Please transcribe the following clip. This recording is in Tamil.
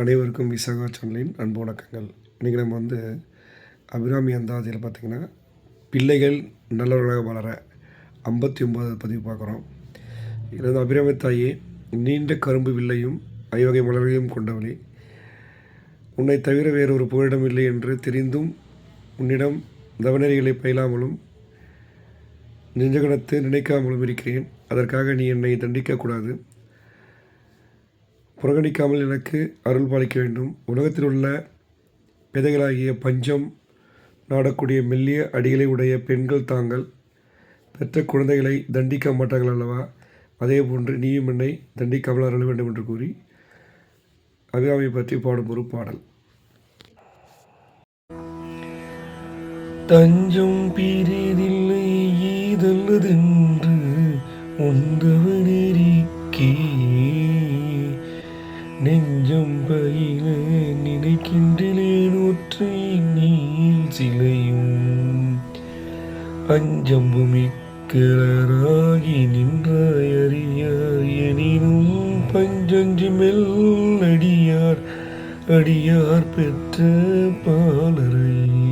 அனைவருக்கும் விசாகா சேனலின் அன்பு வணக்கங்கள். இன்றைக்கி நம்ம வந்து அபிராமி அந்தாதியில் பார்த்திங்கன்னா பிள்ளைகள் நல்லவர்களாக வளர ஐம்பத்தி ஒம்பது பதிவு பார்க்குறோம். இதில் வந்து அபிராமி தாயே நீண்ட கரும்பு வில்லையும் ஐவகை மலர்களையும் கொண்டவளே. உன்னை தவிர வேறொரு புகலிடம் இல்லை என்று தெரிந்தும் உன்னிடம் தவநெறிகளை பயிலாமலும் நெஞ்சகணத்து நினைக்காமலும் இருக்கிறேன். அதற்காக நீ என்னை தண்டிக்கக்கூடாது புறக்கணிக்காமல் எனக்கு அருள் பாலிக்க வேண்டும். உலகத்தில் உள்ள விதைகளாகிய பஞ்சம் நாடக்கூடிய மெல்லிய அடிகளை உடைய பெண்கள் தாங்கள் பெற்ற குழந்தைகளை தண்டிக்க மாட்டார்கள் அல்லவா? அதே போன்று நீயும் என்னை தண்டிக்காமல் அருள வேண்டும் என்று கூறி அபிராமி பற்றி பாடும் ஒரு பாடல். தஞ்சம் பிரிதில்லை ஈதல்லதென்று உந்தவனெறிக்கே. நெஞ்சம் பயில நினைக்கின்றேன் ஒற்றை நீல் சிலையும். அஞ்சம்புமிக்கராகி நின்றாய் அறியாய் எனினும் பஞ்சஞ்சு மெல் அடியார் அடியார் பெற்ற பாலரை